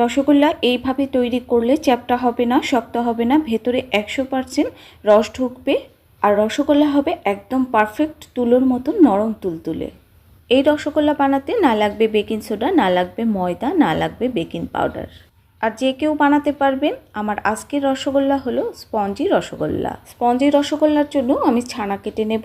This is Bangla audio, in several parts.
রসগোল্লা এইভাবে তৈরি করলে চ্যাপটা হবে না, শক্ত হবে না, ভেতরে একশো পারসেন্ট রস ঢুকবে আর রসগোল্লা হবে একদম পারফেক্ট তুলোর মতো নরম তুলতুলে। এই রসগোল্লা বানাতে না লাগবে বেকিং সোডা না লাগবে ময়দা, না লাগবে বেকিং পাউডার আর যে কেউ বানাতে পারবেন, আমার আজকের রসগোল্লা হলো স্পঞ্জি রসগোল্লা। স্পঞ্জি রসগোল্লার জন্য আমি ছানা কেটে নেব।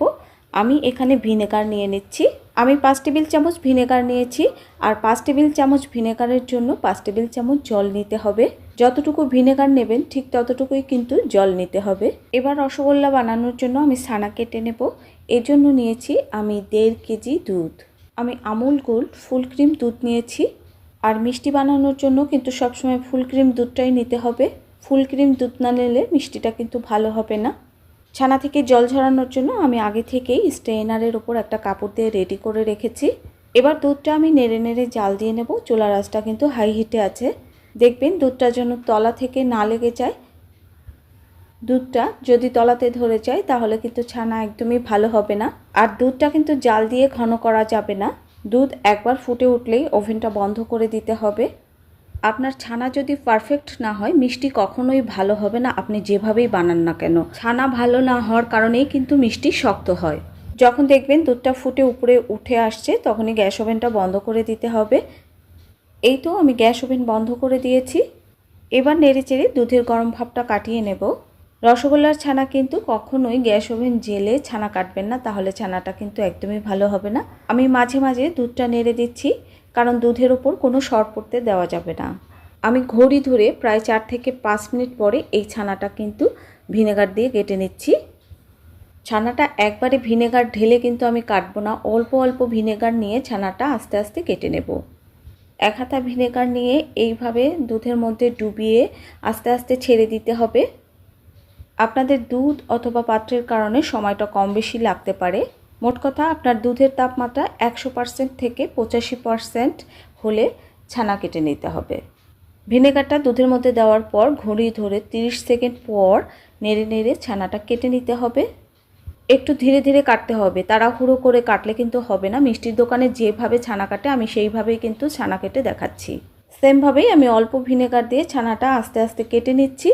আমি এখানে ভিনেগার নিয়ে নিচ্ছি। আমি পাঁচ টেবিল চামচ ভিনেগার নিয়েছি আর পাঁচ টেবিল চামচ ভিনেগারের জন্য পাঁচ টেবিল চামচ জল নিতে হবে। যতটুকু ভিনেগার নেবেন ঠিক ততটুকুই কিন্তু জল নিতে হবে। এবার রসগোল্লা বানানোর জন্য আমি ছানা কেটে নেব। এজন্য নিয়েছি আমি দেড় কেজি দুধ। আমি আমুল গোল্ড ফুল ক্রিম দুধ নিয়েছি আর মিষ্টি বানানোর জন্য কিন্তু সবসময় ফুল ক্রিম দুধটাই নিতে হবে। ফুল ক্রিম দুধ না নিলে মিষ্টিটা কিন্তু ভালো হবে না। ছানা থেকে জল ঝরানোর জন্য আমি আগে থেকেই স্ট্রেনারের ওপর একটা কাপড় দিয়ে রেডি করে রেখেছি। এবার দুধটা আমি নেড়ে নেড়ে জাল দিয়ে নেব। চুলা রাসটা কিন্তু হাই হিটে আছে। দেখবেন দুধটা যেন তলা থেকে না লেগে যায়। দুধটা যদি তলাতে ধরে যায়, তাহলে কিন্তু ছানা একদমই ভালো হবে না। আর দুধটা কিন্তু জাল দিয়ে ঘন করা যাবে না। দুধ একবার ফুটে উঠলেই ওভেনটা বন্ধ করে দিতে হবে। আপনার ছানা যদি পারফেক্ট না হয়, মিষ্টি কখনোই ভালো হবে না, আপনি যেভাবেই বানান না কেন। ছানা ভালো না হওয়ার কারণেই কিন্তু মিষ্টি শক্ত হয়। যখন দেখবেন দুধটা ফুটে উপরে উঠে আসছে, তখনই গ্যাস ওভেনটা বন্ধ করে দিতে হবে। এই তো আমি গ্যাস ওভেন বন্ধ করে দিয়েছি। এবার নেড়ে চেড়ে দুধের গরম ভাবটা কাটিয়ে নেব। রসগোল্লার ছানা কিন্তু কখনোই গ্যাস ওভেন জেলে ছানা কাটবেন না, তাহলে ছানাটা কিন্তু একদমই ভালো হবে না। আমি মাঝে মাঝে দুধটা নেড়ে দিচ্ছি। কারণ দুধের ওপর কোনো সর পড়তে দেওয়া যাবে না। আমি ঘড়ি ধরে প্রায় চার থেকে পাঁচ মিনিট পরে এই ছানাটা কিন্তু ভিনেগার দিয়ে কেটে নিচ্ছি। ছানাটা একবারে ভিনেগার ঢেলে কিন্তু আমি কাটবো না, অল্প অল্প ভিনেগার নিয়ে ছানাটা আস্তে আস্তে কেটে নেব। এক হাতা ভিনেগার নিয়ে এইভাবে দুধের মধ্যে ডুবিয়ে আস্তে আস্তে ছেড়ে দিতে হবে। আপনাদের দুধ অথবা পাত্রের কারণে সময়টা কম বেশি লাগতে পারে। মোট কথা আপনার দুধের তাপমাত্রা একশো পার্সেন্ট থেকে পঁচাশি পার্সেন্ট হলে ছানা কেটে নিতে হবে। ভিনেগারটা দুধের মধ্যে দেওয়ার পর ঘড়ি ধরে 30 সেকেন্ড পর নেড়ে নেড়ে ছানাটা কেটে নিতে হবে। একটু ধীরে ধীরে কাটতে হবে। তাড়াহুড়ো করে কাটলে কিন্তু হবে না। মিষ্টির দোকানে যেভাবে ছানা কাটে, আমি সেইভাবেই কিন্তু ছানা কেটে দেখাচ্ছি। সেমভাবেই আমি অল্প ভিনেগার দিয়ে ছানাটা আস্তে আস্তে কেটে নিচ্ছি।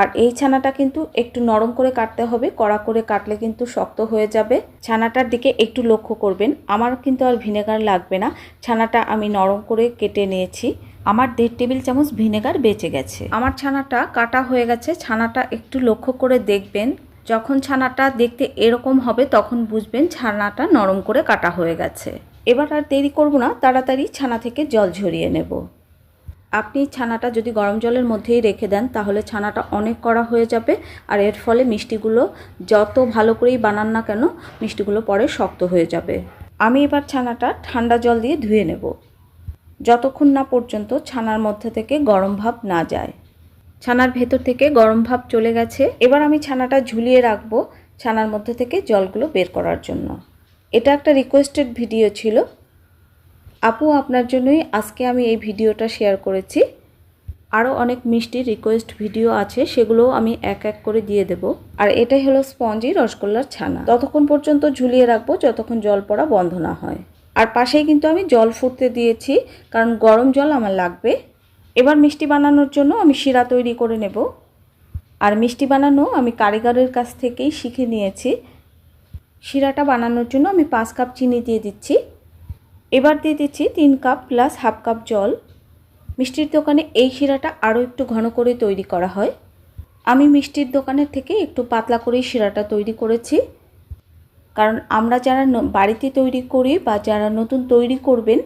আর এই ছানাটা কিন্তু একটু নরম করে কাটতে হবে, কড়া করে কাটলে কিন্তু শক্ত হয়ে যাবে। ছানাটার দিকে একটু লক্ষ্য করবেন আমার কিন্তু আর ভিনেগার লাগবে না। ছানাটা আমি নরম করে কেটে নিয়েছি, আমার দেড় টেবিল চামচ ভিনেগার বেঁচে গেছে। আমার ছানাটা কাটা হয়ে গেছে, ছানাটা একটু লক্ষ্য করে দেখবেন। যখন ছানাটা দেখতে এরকম হবে, তখন বুঝবেন ছানাটা নরম করে কাটা হয়ে গেছে। এবার আর দেরি করব না, তাড়াতাড়ি ছানা থেকে জল ঝরিয়ে নেব। আপনি ছানাটা যদি গরম জলের মধ্যেই রেখে দেন, তাহলে ছানাটা অনেক কড়া হয়ে যাবে। আর এর ফলে মিষ্টিগুলো যত ভালো করেই বানান না কেন, মিষ্টিগুলো পরে শক্ত হয়ে যাবে। আমি এবার ছানাটা ঠান্ডা জল দিয়ে ধুয়ে নেব। যতক্ষণ না পর্যন্ত ছানার মধ্যে থেকে গরম ভাব না যায়। ছানার ভেতর থেকে গরম ভাব চলে গেছে। এবার আমি ছানাটা ঝুলিয়ে রাখব ছানার মধ্যে থেকে জলগুলো বের করার জন্য। এটা একটা রিকোয়েস্টেড ভিডিও ছিল। আপু আপনার জন্যই আজকে আমি এই ভিডিওটা শেয়ার করেছি। আরও অনেক মিষ্টি রিকোয়েস্ট ভিডিও আছে, সেগুলোও আমি এক এক করে দিয়ে দেব। আর এটাই হলো স্পঞ্জি রসগোল্লার ছানা। ততক্ষণ পর্যন্ত ঝুলিয়ে রাখব যতক্ষণ জল পড়া বন্ধ না হয়। আর পাশেই কিন্তু আমি জল ফুটতে দিয়েছি, কারণ গরম জল আমার লাগবে। এবার মিষ্টি বানানোর জন্য আমি শিরা তৈরি করে নেব। আর মিষ্টি বানানো আমি কারিগরের কাছ থেকেই শিখে নিয়েছি। শিরাটা বানানোর জন্য আমি পাঁচ কাপ চিনি দিয়ে দিচ্ছি। এবার দিয়ে দিচ্ছি তিন কাপ প্লাস হাফ কাপ জল। মিষ্টির দোকানে এই শিরাটা আরও একটু ঘন করে তৈরি করা হয়। আমি মিষ্টির দোকানের থেকে একটু পাতলা করেই শিরাটা তৈরি করেছি। কারণ আমরা যারা বাড়িতে তৈরি করি বা যারা নতুন তৈরি করবেন,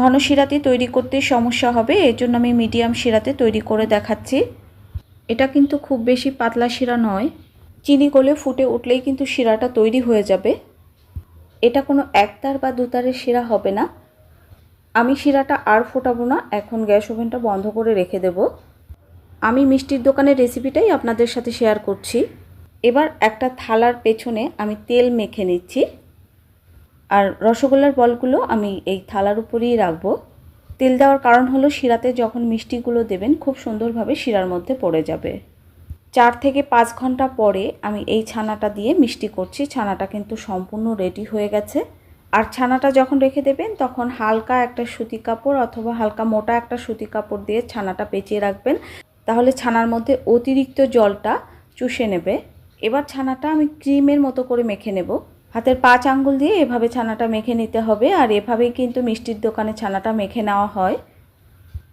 ঘন শিরাতে তৈরি করতে সমস্যা হবে এর জন্য আমি মিডিয়াম শিরাতে তৈরি করে দেখাচ্ছি। এটা কিন্তু খুব বেশি পাতলা শিরা নয়। চিনি গলে ফুটে উঠলেই কিন্তু শিরাটা তৈরি হয়ে যাবে। এটা কোনো একতার বা দুতারের শিরা হবে না। আমি শিরাটা আর ফোটাবো না, এখন গ্যাস ওভেনটা বন্ধ করে রেখে দেব। আমি মিষ্টির দোকানের রেসিপিটাই আপনাদের সাথে শেয়ার করছি। এবার একটা থালার পেছনে আমি তেল মেখে নিচ্ছি। আর রসগোল্লার বলগুলো আমি এই থালার উপরেই রাখব। তেল দেওয়ার কারণ হলো শিরাতে যখন মিষ্টিগুলো দেবেন, খুব সুন্দরভাবে শিরার মধ্যে পড়ে যাবে। চার থেকে পাঁচ ঘণ্টা পরে আমি এই ছানাটা দিয়ে মিষ্টি করছি। ছানাটা কিন্তু সম্পূর্ণ রেডি হয়ে গেছে। আর ছানাটা যখন রেখে দেবেন, তখন হালকা একটা সুতি কাপড় অথবা হালকা মোটা একটা সুতি কাপড় দিয়ে ছানাটা পেঁচিয়ে রাখবেন। তাহলে ছানার মধ্যে অতিরিক্ত জলটা চুষে নেবে। এবার ছানাটা আমি ক্রিমের মতো করে মেখে নেব। হাতের পাঁচ আঙ্গুল দিয়ে এভাবে ছানাটা মেখে নিতে হবে। আর এভাবেই কিন্তু মিষ্টির দোকানে ছানাটা মেখে নেওয়া হয়।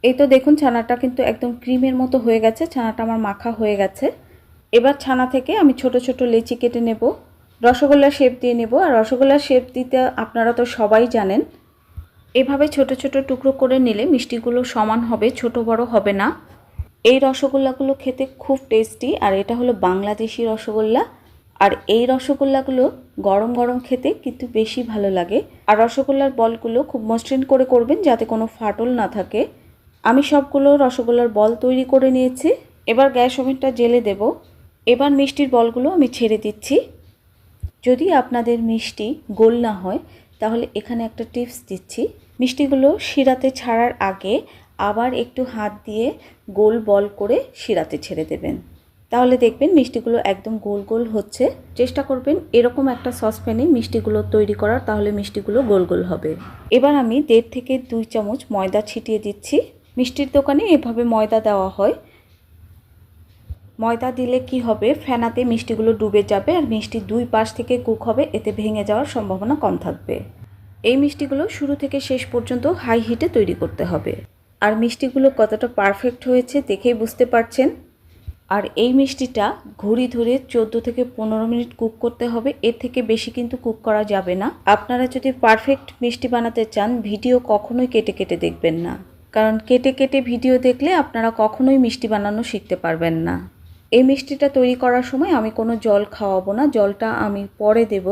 এই তো দেখুন, ছানাটা কিন্তু একদম ক্রিমের মতো হয়ে গেছে, ছানাটা আমার মাখা হয়ে গেছে। এবার ছানা থেকে আমি ছোট ছোট লেচি কেটে নেব, রসগোল্লা শেপ দিয়ে নেব, আর রসগোল্লার শেপ দিতে আপনারা তো সবাই জানেন, এভাবে ছোট ছোট টুকরো করে নিলে মিষ্টিগুলো সমান হবে, ছোট বড় হবে না। এই রসগোল্লাগুলো খেতে খুব টেস্টি আর এটা হলো বাংলাদেশি রসগোল্লা। আর এই রসগোল্লাগুলো গরম গরম খেতে কিন্তু বেশি ভালো লাগে। আর রসগোল্লার বলগুলো খুব মসৃণ করে করবেন, যাতে কোনো ফাটল না থাকে। আমি সবগুলো রসগোল্লার বল তৈরি করে নিয়েছি। এবার গ্যাস ওভেনটা জেলে দেব। এবার মিষ্টির বলগুলো আমি ছেড়ে দিচ্ছি। যদি আপনাদের মিষ্টি গোল না হয়, তাহলে এখানে একটা টিপস দিচ্ছি। মিষ্টিগুলো শিরাতে ছাড়ার আগে আবার একটু হাত দিয়ে গোল বল করে শিরাতে ছেড়ে দেবেন। তাহলে দেখবেন মিষ্টিগুলো একদম গোল গোল হচ্ছে। চেষ্টা করবেন এরকম একটা সসপ্যানে মিষ্টিগুলো তৈরি করার, তাহলে মিষ্টিগুলো গোল গোল হবে। এবার আমি দেড় থেকে দুই চামচ ময়দা ছিটিয়ে দিচ্ছি। মিষ্টির দোকানে এভাবে ময়দা দেওয়া হয়। ময়দা দিলে কি হবে? ফেনাতে মিষ্টিগুলো ডুবে যাবে আর মিষ্টি দুই পাশ থেকে কুক হবে, এতে ভেঙে যাওয়ার সম্ভাবনা কম থাকবে। এই মিষ্টিগুলো শুরু থেকে শেষ পর্যন্ত হাই হিটে তৈরি করতে হবে। আর মিষ্টিগুলো কতটা পারফেক্ট হয়েছে দেখেই বুঝতে পারছেন? আর এই মিষ্টিটা ঘড়ি ধরে চোদ্দ থেকে পনেরো মিনিট কুক করতে হবে, এর থেকে বেশি কিন্তু কুক করা যাবে না। আপনারা যদি পারফেক্ট মিষ্টি বানাতে চান, ভিডিও কখনোই কেটে কেটে দেখবেন না। কারণ কেটে কেটে ভিডিও দেখলে আপনারা কখনোই মিষ্টি বানানো শিখতে পারবেন না। এই মিষ্টিটা তৈরি করার সময় আমি কোনো জল খাওয়াবো না, জলটা আমি পরে দেব।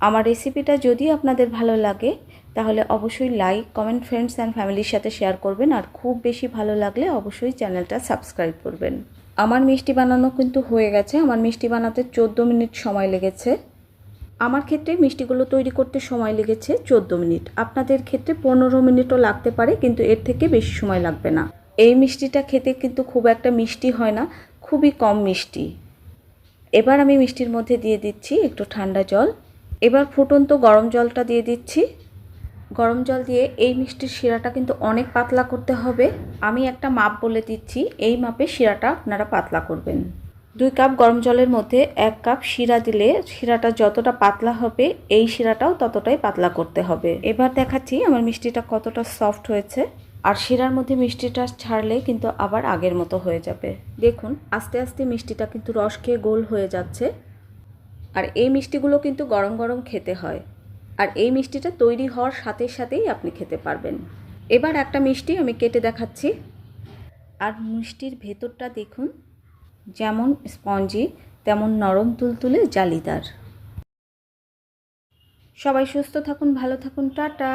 আমার রেসিপিটা যদি আপনাদের ভালো লাগে, তাহলে অবশ্যই লাইক, কমেন্ট, ফ্রেন্ডস অ্যান্ড ফ্যামিলির সাথে শেয়ার করবেন। আর খুব বেশি ভালো লাগলে অবশ্যই চ্যানেলটা সাবস্ক্রাইব করবেন। আমার মিষ্টি বানানো কিন্তু হয়ে গেছে। আমার মিষ্টি বানাতে চোদ্দ মিনিট সময় লেগেছে। আমার ক্ষেত্রে মিষ্টিগুলো তৈরি করতে সময় লেগেছে চোদ্দ মিনিট। আপনাদের ক্ষেত্রে পনেরো মিনিটও লাগতে পারে, কিন্তু এর থেকে বেশি সময় লাগবে না। এই মিষ্টিটা খেতে কিন্তু খুব একটা মিষ্টি হয় না, খুবই কম মিষ্টি। এবার আমি মিষ্টির মধ্যে দিয়ে দিচ্ছি একটু ঠান্ডা জল। এবার ফুটন্ত গরম জলটা দিয়ে দিচ্ছি। গরম জল দিয়ে এই মিষ্টির শিরাটা কিন্তু অনেক পাতলা করতে হবে। আমি একটা মাপ বলে দিচ্ছি, এই মাপে শিরাটা আপনারা পাতলা করবেন। দুই কাপ গরম জলের মধ্যে এক কাপ শিরা দিলে শিরাটা যতটা পাতলা হবে, এই শিরাটাও ততটাই পাতলা করতে হবে। এবার দেখাচ্ছি আমার মিষ্টিটা কতটা সফট হয়েছে। আর শিরার মধ্যে মিষ্টিটা ছাড়লে কিন্তু আবার আগের মতো হয়ে যাবে। দেখুন, আস্তে আস্তে মিষ্টিটা কিন্তু রস খেয়ে গোল হয়ে যাচ্ছে। আর এই মিষ্টিগুলো কিন্তু গরম গরম খেতে হয়। আর এই মিষ্টিটা তৈরি হওয়ার সাথে সাথেই আপনি খেতে পারবেন। এবার একটা মিষ্টি আমি কেটে দেখাচ্ছি। আর মিষ্টির ভেতরটা দেখুন যেমন স্পঞ্জি তেমন নরম তুলতুলে জালিদার। সবাই সুস্থ থাকুন ভালো থাকুন টাটা।